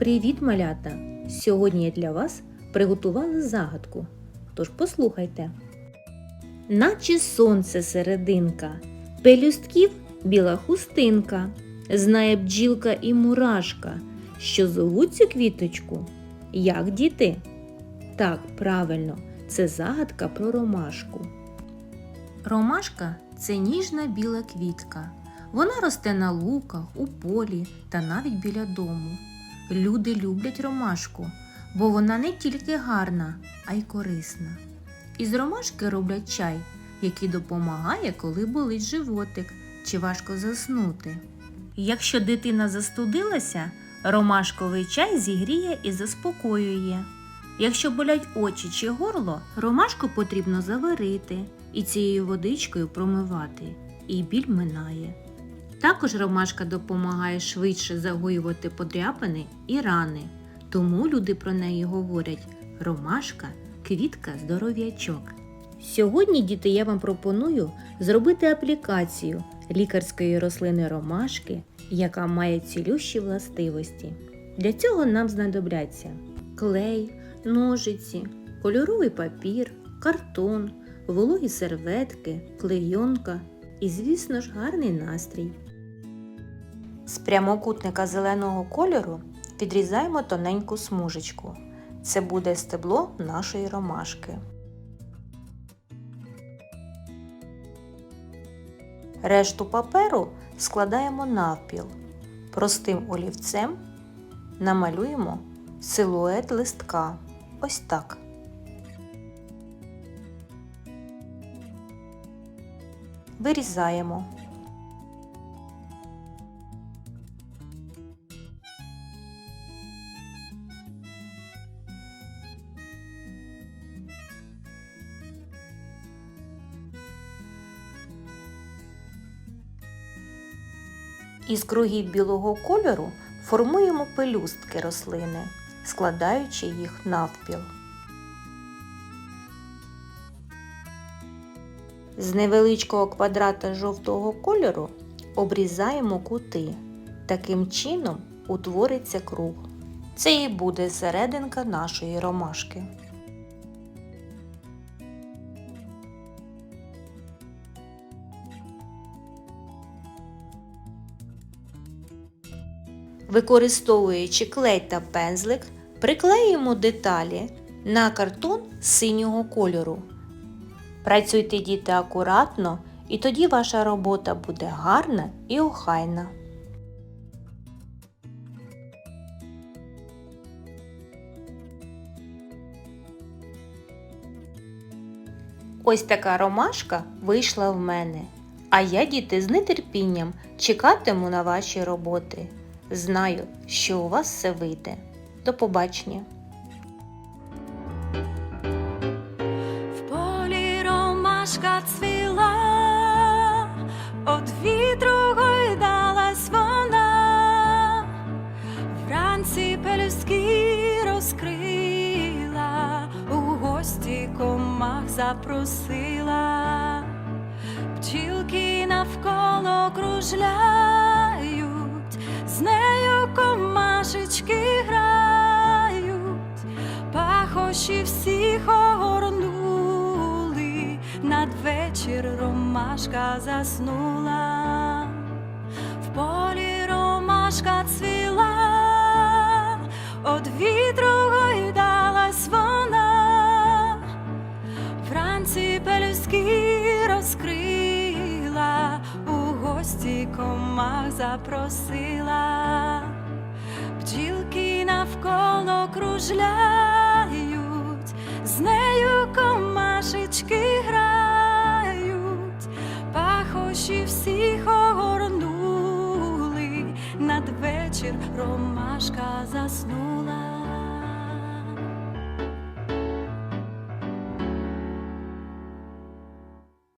Привіт, малята! Сьогодні я для вас приготувала загадку. Тож послухайте. Наче сонце серединка, пелюстків біла хустинка, знає бджілка і мурашка, що зовуть цю квіточку. Як діти? Так, правильно, це загадка про ромашку. Ромашка це ніжна біла квітка. Вона росте на луках, у полі та навіть біля дому. Люди люблять ромашку, бо вона не тільки гарна, а й корисна. Із ромашки роблять чай, який допомагає, коли болить животик чи важко заснути. Якщо дитина застудилася, ромашковий чай зігріє і заспокоює. Якщо болять очі чи горло, ромашку потрібно заварити і цією водичкою промивати, і біль минає. Також ромашка допомагає швидше загоювати подряпини і рани, тому люди про неї говорять ромашка квітка здоров'ячок. Сьогодні, діти, я вам пропоную зробити аплікацію лікарської рослини ромашки, яка має цілющі властивості. Для цього нам знадобляться клей, ножиці, кольоровий папір, картон, вологі серветки, клейонка і, звісно ж, гарний настрій. З прямокутника зеленого кольору відрізаємо тоненьку смужечку. Це буде стебло нашої ромашки. Решту паперу складаємо навпіл. Простим олівцем намалюємо силует листка. Ось так. Вирізаємо. Із кругів білого кольору формуємо пелюстки рослини, складаючи їх навпіл. З невеличкого квадрата жовтого кольору обрізаємо кути. Таким чином утвориться круг. Це і буде серединка нашої ромашки. Використовуючи клей та пензлик, приклеїмо деталі на картон синього кольору. Працюйте діти акуратно, і тоді ваша робота буде гарна і охайна. Ось така ромашка вийшла в мене. А я, діти, з нетерпінням чекатиму на ваші роботи. Знаю, що у вас все вийде. До побачення! В полі ромашка цвіла, од вітру гойдалась вона, вранці пелюстки розкрила, у гості комах запросила, бджілки навколо кружляють, з нею комашечки грають, пахощі всіх огорнули, надвечір ромашка заснула, в полі ромашка цвіла, од вітру комах запросила, бджілки навколо кружляють, з нею комашечки грають, пахощі всіх огорнули, надвечір ромашка заснула.